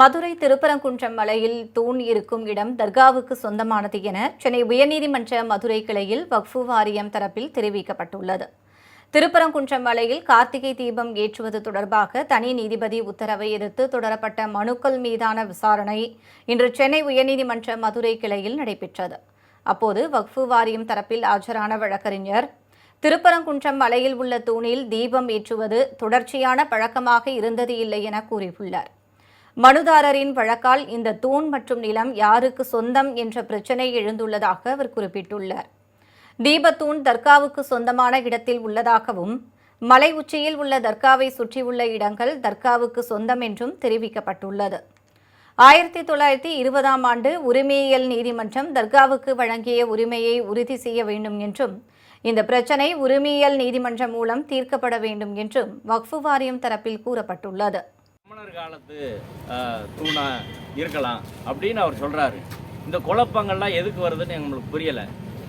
மதுரை திருப்பரங்குன்றம் மலையில் தூண் இருக்கும் இடம் தர்காவுக்கு சொந்தமானது என சென்னை உயர்நீதிமன்ற மதுரை கிளையில் வக்ஃபு வாரியம் தரப்பில் தெரிவிக்கப்பட்டுள்ளது. திருப்பரங்குன்றம் மலையில் கார்த்திகை தீபம் ஏற்றுவது தொடர்பாக தனி நீதிபதி உத்தரவை எதிர்த்து தொடரப்பட்ட மனுக்கள் மீதான விசாரணை இன்று சென்னை உயர்நீதிமன்ற மதுரை கிளையில் நடைபெற்றது. அப்போது வக்ஃபு வாரியம் தரப்பில் ஆஜரான வழக்கறிஞர் திருப்பரங்குன்றம் மலையில் உள்ள தூணில் தீபம் ஏற்றுவது தொடர்ச்சியான பழக்கமாக இருந்தது இல்லை என கூறியுள்ளார். மனுதாரரின் வழக்கால் இந்த தூண் மற்றும் நிலம் யாருக்கு சொந்தம் என்ற பிரச்சினை எழுந்துள்ளதாக அவர் குறிப்பிட்டுள்ளார். தீபத்தூண் தர்காவுக்கு சொந்தமான இடத்தில் உள்ளதாகவும் மலை உச்சியில் உள்ள தர்காவை சுற்றியுள்ள இடங்கள் தர்காவுக்கு சொந்தம் என்றும் தெரிவிக்கப்பட்டுள்ளது. ஆயிரத்தி தொள்ளாயிரத்தி இருபதாம் ஆண்டு உரிமையியல் நீதிமன்றம் தர்காவுக்கு வழங்கிய உரிமையை உறுதி செய்ய வேண்டும் என்றும் இந்த பிரச்சினை உரிமையியல் நீதிமன்றம் மூலம் தீர்க்கப்பட வேண்டும் என்றும் வக்ஃபு வாரியம் தரப்பில் கூறப்பட்டுள்ளது. சமணர் காலத்து தூணா இருக்கலாம் அப்படின்னு அவர் சொல்றாரு. இந்த குழப்பங்கள்லாம் எதுக்கு வருதுன்னு எங்களுக்கு புரியலை.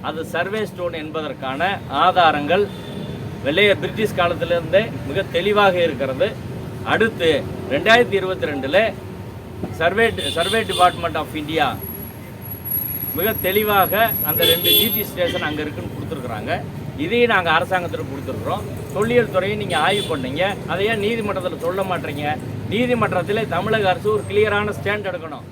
அது சர்வே ஸ்டோன் என்பதற்கான ஆதாரங்கள். வெள்ளைய பிரிட்டிஷ் காலத்திலிருந்தே மிக தெளிவாக இருக்கிறது. அடுத்து ரெண்டாயிரத்தி இருபத்தி ரெண்டில் survey survey department of India மிக தெளிவாக அந்த ரெண்டு ஜிடி ஸ்டேஷன் அங்கே இருக்குன்னு கொடுத்துருக்குறாங்க. இதையும் நாங்கள் அரசாங்கத்தில் கொடுத்துருக்குறோம். தொல்லியல் துறையை நீங்கள் ஆய்வு பண்ணீங்க. அதை ஏன் நீதிமன்றத்தில் சொல்ல மாட்டீங்க. நீதிமன்றத்தில் தமிழக அரசு ஒரு கிளியரான ஸ்டாண்ட் எடுக்கணும்.